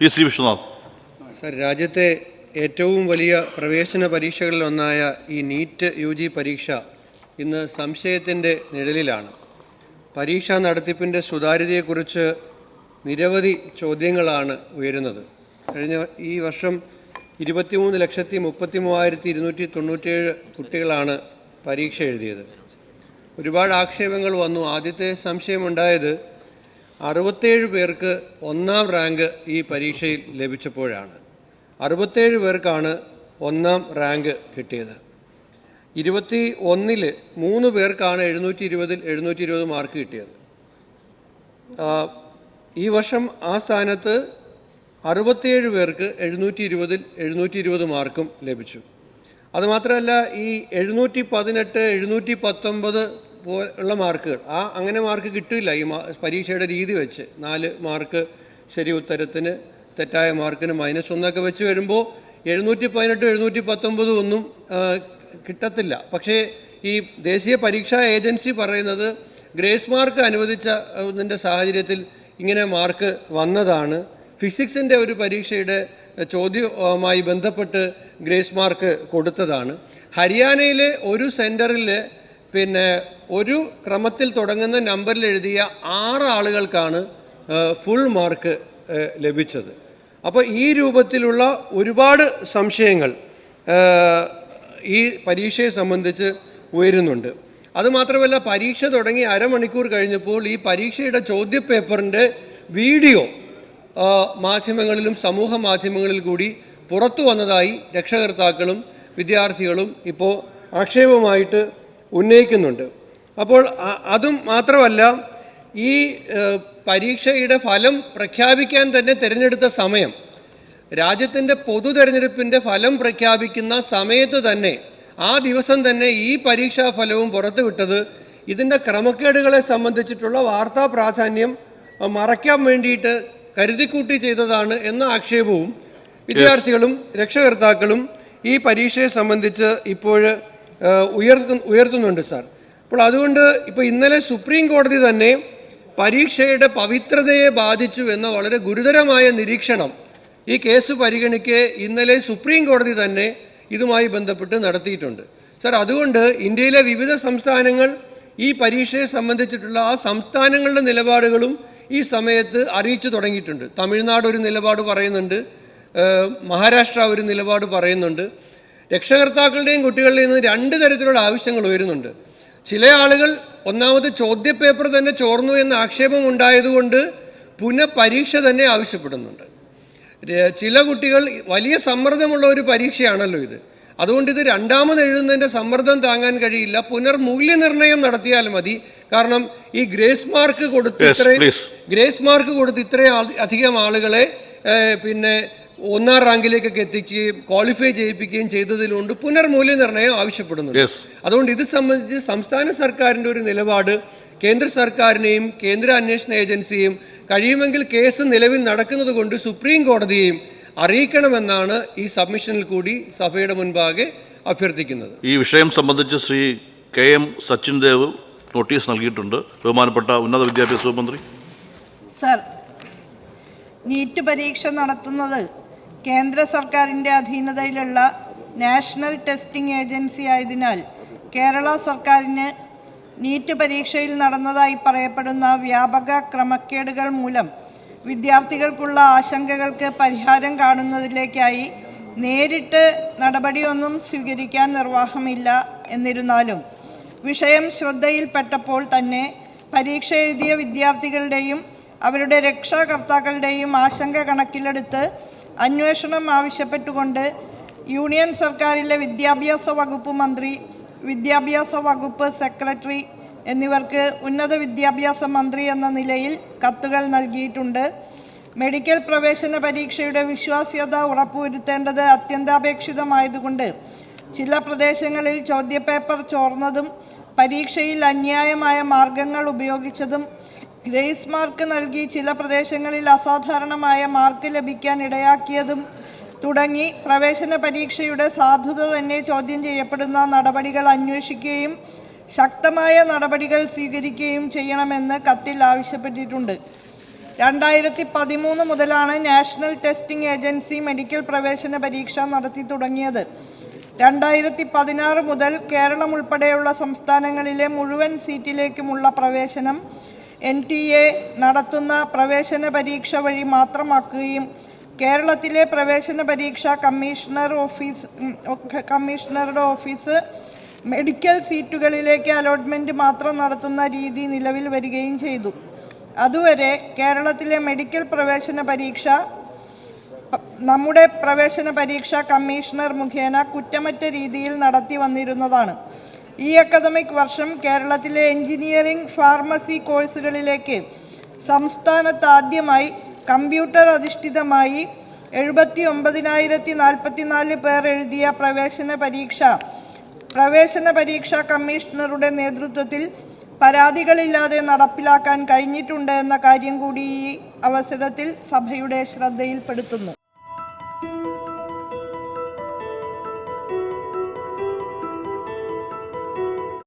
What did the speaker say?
P C Vishwanath. Sir രാജ്യത്തെ ഏറ്റവും വലിയ പ്രവേശന പരീക്ഷകളിലൊന്നായ ഈ നീറ്റ് യു ജി പരീക്ഷ ഇന്ന് സംശയത്തിന്റെ നിഴലിലാണ്. പരീക്ഷാ നടത്തിപ്പിന്റെ സുതാര്യതയെക്കുറിച്ച് നിരവധി ചോദ്യങ്ങളാണ് ഉയരുന്നത്. കഴിഞ്ഞ ഈ വർഷം ഇരുപത്തിമൂന്ന് ലക്ഷത്തി മുപ്പത്തി മൂവായിരത്തി ഇരുന്നൂറ്റി തൊണ്ണൂറ്റേഴ് കുട്ടികളാണ് പരീക്ഷ എഴുതിയത്. ഒരുപാട് ആക്ഷേപങ്ങൾ വന്നു. ആദ്യത്തെ സംശയമുണ്ടായത് അറുപത്തേഴ് പേർക്ക് ഒന്നാം റാങ്ക് ഈ പരീക്ഷയിൽ ലഭിച്ചപ്പോഴാണ്. അറുപത്തേഴ് പേർക്കാണ് ഒന്നാം റാങ്ക് കിട്ടിയത്. ഇരുപത്തി ഒന്നിൽ മൂന്ന് പേർക്കാണ് എഴുന്നൂറ്റി ഇരുപതിൽ എഴുന്നൂറ്റി ഇരുപത് മാർക്ക് കിട്ടിയത്. ഈ വർഷം ആ സ്ഥാനത്ത് അറുപത്തിയേഴ് പേർക്ക് എഴുന്നൂറ്റി ഇരുപതിൽ എഴുന്നൂറ്റി ഇരുപത് മാർക്കും ലഭിച്ചു. അതുമാത്രമല്ല ഈ എഴുന്നൂറ്റി പതിനെട്ട് എഴുന്നൂറ്റി പത്തൊമ്പത് പോലുള്ള മാർക്കുകൾ. ആ അങ്ങനെ മാർക്ക് കിട്ടില്ല ഈ പരീക്ഷയുടെ രീതി വെച്ച്. നാല് മാർക്ക് ശരി ഉത്തരത്തിന് തെറ്റായ മാർക്കിന് മൈനസ് ഒന്നൊക്കെ വെച്ച് വരുമ്പോൾ എഴുന്നൂറ്റി പതിനെട്ട് എഴുന്നൂറ്റി പത്തൊമ്പത് ഒന്നും കിട്ടത്തില്ല. പക്ഷേ ഈ ദേശീയ പരീക്ഷാ ഏജൻസി പറയുന്നത് ഗ്രേസ് മാർക്ക് അനുവദിച്ച ഇതിന്റെ സാഹചര്യത്തിൽ ഇങ്ങനെ മാർക്ക് വന്നതാണ്. ഫിസിക്സിന്റെ ഒരു പരീക്ഷയുടെ ചോദ്യവുമായി ബന്ധപ്പെട്ട് ഗ്രേസ് മാർക്ക് കൊടുത്തതാണ്. ഹരിയാനയിലെ ഒരു സെന്ററിൽ പിന്നെ ഒരു ക്രമത്തിൽ തുടങ്ങുന്ന നമ്പറിൽ എഴുതിയ ആറ് ആളുകൾക്കാണ് ഫുൾ മാർക്ക് ലഭിച്ചത്. അപ്പോൾ ഈ രൂപത്തിലുള്ള ഒരുപാട് സംശയങ്ങൾ ഈ പരീക്ഷയെ സംബന്ധിച്ച് ഉയരുന്നുണ്ട്. അതുമാത്രമല്ല പരീക്ഷ തുടങ്ങി അരമണിക്കൂർ കഴിഞ്ഞപ്പോൾ ഈ പരീക്ഷയുടെ ചോദ്യപേപ്പറിന്റെ വീഡിയോ മാധ്യമങ്ങളിലും സമൂഹ മാധ്യമങ്ങളിൽ കൂടി പുറത്തു വന്നതായി രക്ഷകർത്താക്കളും വിദ്യാർത്ഥികളും ഇപ്പോൾ ആക്ഷേപമായിട്ട് ഉന്നയിക്കുന്നുണ്ട്. അപ്പോൾ അതും മാത്രമല്ല ഈ പരീക്ഷയുടെ ഫലം പ്രഖ്യാപിക്കാൻ തന്നെ തിരഞ്ഞെടുത്ത സമയം രാജ്യത്തിന്റെ പൊതു തെരഞ്ഞെടുപ്പിന്റെ ഫലം പ്രഖ്യാപിക്കുന്ന സമയത്ത് തന്നെ ആ ദിവസം തന്നെ ഈ പരീക്ഷാ ഫലവും പുറത്തുവിട്ടത് ഇതിന്റെ ക്രമക്കേടുകളെ സംബന്ധിച്ചിട്ടുള്ള വാർത്താ പ്രാധാന്യം മറയ്ക്കാൻ വേണ്ടിയിട്ട് കരുതിക്കൂട്ടി ചെയ്തതാണ് എന്ന ആക്ഷേപവും വിദ്യാർത്ഥികളും രക്ഷകർത്താക്കളും ഈ പരീക്ഷയെ സംബന്ധിച്ച് ഇപ്പോൾ ഉയർത്തു ഉയർത്തുന്നുണ്ട് സാർ. അപ്പോൾ അതുകൊണ്ട് ഇപ്പോൾ ഇന്നലെ സുപ്രീം കോടതി തന്നെ പരീക്ഷയുടെ പവിത്രതയെ ബാധിച്ചു എന്ന വളരെ ഗുരുതരമായ നിരീക്ഷണം ഈ കേസ് പരിഗണിക്കെ ഇന്നലെ സുപ്രീം കോടതി തന്നെ ഇതുമായി ബന്ധപ്പെട്ട് നടത്തിയിട്ടുണ്ട്. സർ അതുകൊണ്ട് ഇന്ത്യയിലെ വിവിധ സംസ്ഥാനങ്ങൾ ഈ പരീക്ഷയെ സംബന്ധിച്ചിട്ടുള്ള ആ സംസ്ഥാനങ്ങളുടെ നിലപാടുകളും ഈ സമയത്ത് അറിയിച്ചു തുടങ്ങിയിട്ടുണ്ട്. തമിഴ്നാട് ഒരു നിലപാട് പറയുന്നുണ്ട് മഹാരാഷ്ട്ര ഒരു നിലപാട് പറയുന്നുണ്ട്. രക്ഷകർത്താക്കളുടെയും കുട്ടികളുടെയും നിന്ന് രണ്ട് തരത്തിലുള്ള ആവശ്യങ്ങൾ ഉയരുന്നുണ്ട്. ചില ആളുകൾ ഒന്നാമത് ചോദ്യപേപ്പർ തന്നെ ചോർന്നു എന്ന ആക്ഷേപം ഉണ്ടായതുകൊണ്ട് പുനഃപരീക്ഷ തന്നെ ആവശ്യപ്പെടുന്നുണ്ട്. ചില കുട്ടികൾ വലിയ സമ്മർദ്ദമുള്ള ഒരു പരീക്ഷയാണല്ലോ ഇത്. അതുകൊണ്ട് ഇത് രണ്ടാമത് എഴുതുന്നതിന്റെ സമ്മർദ്ദം താങ്ങാൻ കഴിയില്ല. പുനർമൂല്യനിർണയം നടത്തിയാൽ മതി. കാരണം ഈ ഗ്രേസ് മാർക്ക് കൊടുത്ത് ഇത്രയും ഗ്രേസ് മാർക്ക് കൊടുത്ത് ഇത്രയും അധികം ആളുകളെ പിന്നെ ഒന്നാം റാങ്കിലേക്കൊക്കെ എത്തിക്കുകയും ക്വാളിഫൈ ചെയ്യിപ്പിക്കുകയും ചെയ്തതിലുകൊണ്ട് പുനർമൂല്യനിർണയം ആവശ്യപ്പെടുന്നുണ്ട്. അതുകൊണ്ട് ഇത് സംബന്ധിച്ച് സംസ്ഥാന സർക്കാരിന്റെ ഒരു നിലപാട് കേന്ദ്ര സർക്കാരിനെയും കേന്ദ്ര അന്വേഷണ ഏജൻസിയും കഴിയുമെങ്കിൽ കേസ് നിലവിൽ നടക്കുന്നത് കൊണ്ട് സുപ്രീം കോടതിയെയും അറിയിക്കണമെന്നാണ് ഈ സബ്മിഷനിൽ കൂടി സഭയുടെ മുൻപാകെ അഭ്യർത്ഥിക്കുന്നത്. ഈ വിഷയം സംബന്ധിച്ച് Shri K M Sachin Dev notice നൽകിയിട്ടുണ്ട്. ബഹുമാനപ്പെട്ട ഉന്നത വിദ്യാഭ്യാസ വകുപ്പ് മന്ത്രി. സർ നീറ്റ് പരീക്ഷ നടത്തുന്നത് കേന്ദ്ര സർക്കാരിന്റെ അധീനതയിലുള്ള നാഷണൽ ടെസ്റ്റിംഗ് ഏജൻസി ആയതിനാൽ കേരള സർക്കാരിന് നീറ്റ് പരീക്ഷയിൽ നടന്നതായി പറയപ്പെടുന്ന വ്യാപക ക്രമക്കേടുകൾ മൂലം വിദ്യാർത്ഥികൾക്കുള്ള ആശങ്കകൾക്ക് പരിഹാരം കാണുന്നതിലേക്കായി നേരിട്ട് നടപടിയൊന്നും സ്വീകരിക്കാൻ നിർവാഹമില്ല എന്നിരുന്നാലും വിഷയം ശ്രദ്ധയിൽപ്പെട്ടപ്പോൾ തന്നെ പരീക്ഷ എഴുതിയ വിദ്യാർത്ഥികളുടെയും അവരുടെ രക്ഷാകർത്താക്കളുടെയും ആശങ്ക കണക്കിലെടുത്ത് അന്വേഷണം ആവശ്യപ്പെട്ടുകൊണ്ട് യൂണിയൻ സർക്കാരിലെ വിദ്യാഭ്യാസ വകുപ്പ് മന്ത്രി വിദ്യാഭ്യാസ വകുപ്പ് സെക്രട്ടറി എന്നിവർക്ക് ഉന്നത വിദ്യാഭ്യാസ മന്ത്രി എന്ന നിലയിൽ കത്തുകൾ നൽകിയിട്ടുണ്ട്. മെഡിക്കൽ പ്രവേശന പരീക്ഷയുടെ വിശ്വാസ്യത ഉറപ്പുവരുത്തേണ്ടത് അത്യന്താപേക്ഷിതമായതുകൊണ്ട് ചില പ്രദേശങ്ങളിൽ ചോദ്യപേപ്പർ ചോർന്നതും പരീക്ഷയിൽ അന്യായമായ മാർഗങ്ങൾ ഉപയോഗിച്ചതും ഗ്രേസ് മാർക്ക് നൽകി ചില പ്രദേശങ്ങളിൽ അസാധാരണമായ മാർക്ക് ലഭിക്കാൻ ഇടയാക്കിയതും തുടങ്ങി പ്രവേശന പരീക്ഷയുടെ സാധുത തന്നെ ചോദ്യം ചെയ്യപ്പെടുന്ന നടപടികൾ അന്വേഷിക്കുകയും ശക്തമായ നടപടികൾ സ്വീകരിക്കുകയും ചെയ്യണമെന്ന് കത്തിൽ ആവശ്യപ്പെട്ടിട്ടുണ്ട്. രണ്ടായിരത്തി പതിമൂന്ന് മുതലാണ് നാഷണൽ ടെസ്റ്റിംഗ് ഏജൻസി മെഡിക്കൽ പ്രവേശന പരീക്ഷ നടത്തി തുടങ്ങിയത്. രണ്ടായിരത്തി പതിനാറ് മുതൽ കേരളം ഉൾപ്പെടെയുള്ള സംസ്ഥാനങ്ങളിലെ മുഴുവൻ സീറ്റിലേക്കുമുള്ള പ്രവേശനം എൻ ടി എ നടത്തുന്ന പ്രവേശന പരീക്ഷ വഴി മാത്രമാക്കുകയും കേരളത്തിലെ പ്രവേശന പരീക്ഷ കമ്മീഷണർ ഓഫീസ് കമ്മീഷണറുടെ ഓഫീസ് മെഡിക്കൽ സീറ്റുകളിലേക്ക് അലോട്ട്മെന്റ് മാത്രം നടത്തുന്ന രീതി നിലവിൽ വരികയും ചെയ്തു. അതുവരെ കേരളത്തിലെ മെഡിക്കൽ പ്രവേശന പരീക്ഷ നമ്മുടെ പ്രവേശന പരീക്ഷ കമ്മീഷണർ മുഖേന കുറ്റമറ്റ രീതിയിൽ നടത്തി വന്നിരുന്നതാണ്. ഈ അക്കാദമിക് വർഷം കേരളത്തിലെ എഞ്ചിനീയറിംഗ് ഫാർമസി കോഴ്സുകളിലേക്ക് സംസ്ഥാനത്ത് ആദ്യമായി കമ്പ്യൂട്ടർ അധിഷ്ഠിതമായി എഴുപത്തി ഒമ്പതിനായിരത്തി നാൽപ്പത്തിനാല് പേർ എഴുതിയ പ്രവേശന പരീക്ഷ. പ്രവേശന പരീക്ഷാ കമ്മീഷണറുടെ നേതൃത്വത്തിൽ പരാതികളില്ലാതെ നടപ്പിലാക്കാൻ കഴിഞ്ഞിട്ടുണ്ട് എന്ന കാര്യം കൂടി ഈ അവസരത്തിൽ സഭയുടെ ശ്രദ്ധയിൽപ്പെടുത്തുന്നു.